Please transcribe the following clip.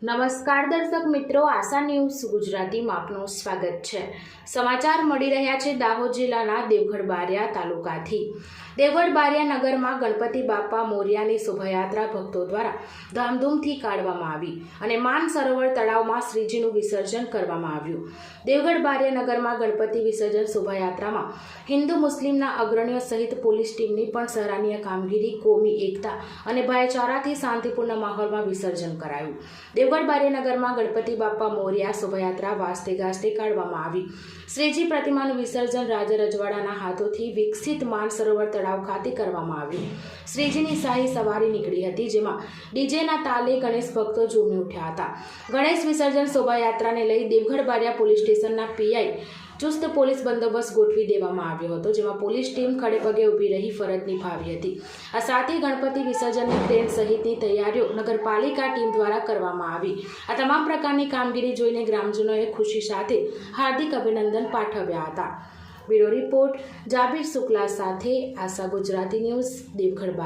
નમસ્કાર દર્શક મિત્રો, આશા ન્યૂઝ ગુજરાતીમાં આપનું સ્વાગત છે. સમાચાર મળી રહ્યા છે દાહોદ જિલ્લાના દેવગઢ બારિયા તાલુકાથી. દેવગઢ બારિયા નગરમાં ગણપતિ બાપા મોરિયાની શોભાયાત્રા ભક્તો દ્વારા ધામધૂમથી કાઢવામાં આવી અને માન સરોવર તળાવમાં શ્રીજીનું વિસર્જન કરવામાં આવ્યું. દેવગઢ બારિયા નગરમાં ગણપતિ વિસર્જન શોભાયાત્રામાં હિન્દુ મુસ્લિમના અગ્રણીઓ સહિત પોલીસ ટીમની પણ સરાહનીય કામગીરી, કોમી એકતા અને ભાઈચારાથી શાંતિપૂર્ણ માહોલમાં વિસર્જન કરાયું. દેવગઢ બારીનગરમાં ગણપતિ બાપ્પા મોર્યા શોભાયાત્રા વાસ્તે ગાસ્તે કાઢવામાં આવી. શ્રીજી પ્રતિમાનું વિસર્જન રાજા રજવાડાના હાથોથી વિકસિત માનસરોવર તળાવ ખાતે કરવામાં આવ્યું. શ્રીજીની શાહી સવારી નીકળી હતી, જેમાં ડીજેના તાલે ગણેશ ભક્તો ઝૂમી ઉઠ્યા હતા. ગણેશ વિસર્જન શોભાયાત્રાને લઈ દેવગઢ બારિયા પોલીસ સ્ટેશનના પીઆઈ ચુસ્ત પોલીસ બંદોબસ્ત ગોઠવી દેવામાં આવ્યો હતો, જેમાં પોલીસ ટીમ ખડે પગે ઊભી રહી ફરજ નિભાવી હતી. આ સાથે ગણપતિ વિસર્જનની ટ્રેન સહિતની તૈયારીઓ નગરપાલિકા ટીમ દ્વારા કરવામાં આવી. આ તમામ પ્રકારની કામગીરી જોઈને ગ્રામજનોએ ખુશી સાથે હાર્દિક અભિનંદન પાઠવ્યા હતા. બ્યુરો રિપોર્ટ, જાબીર શુક્લા સાથે આશા ગુજરાતી ન્યૂઝ દેવગઢ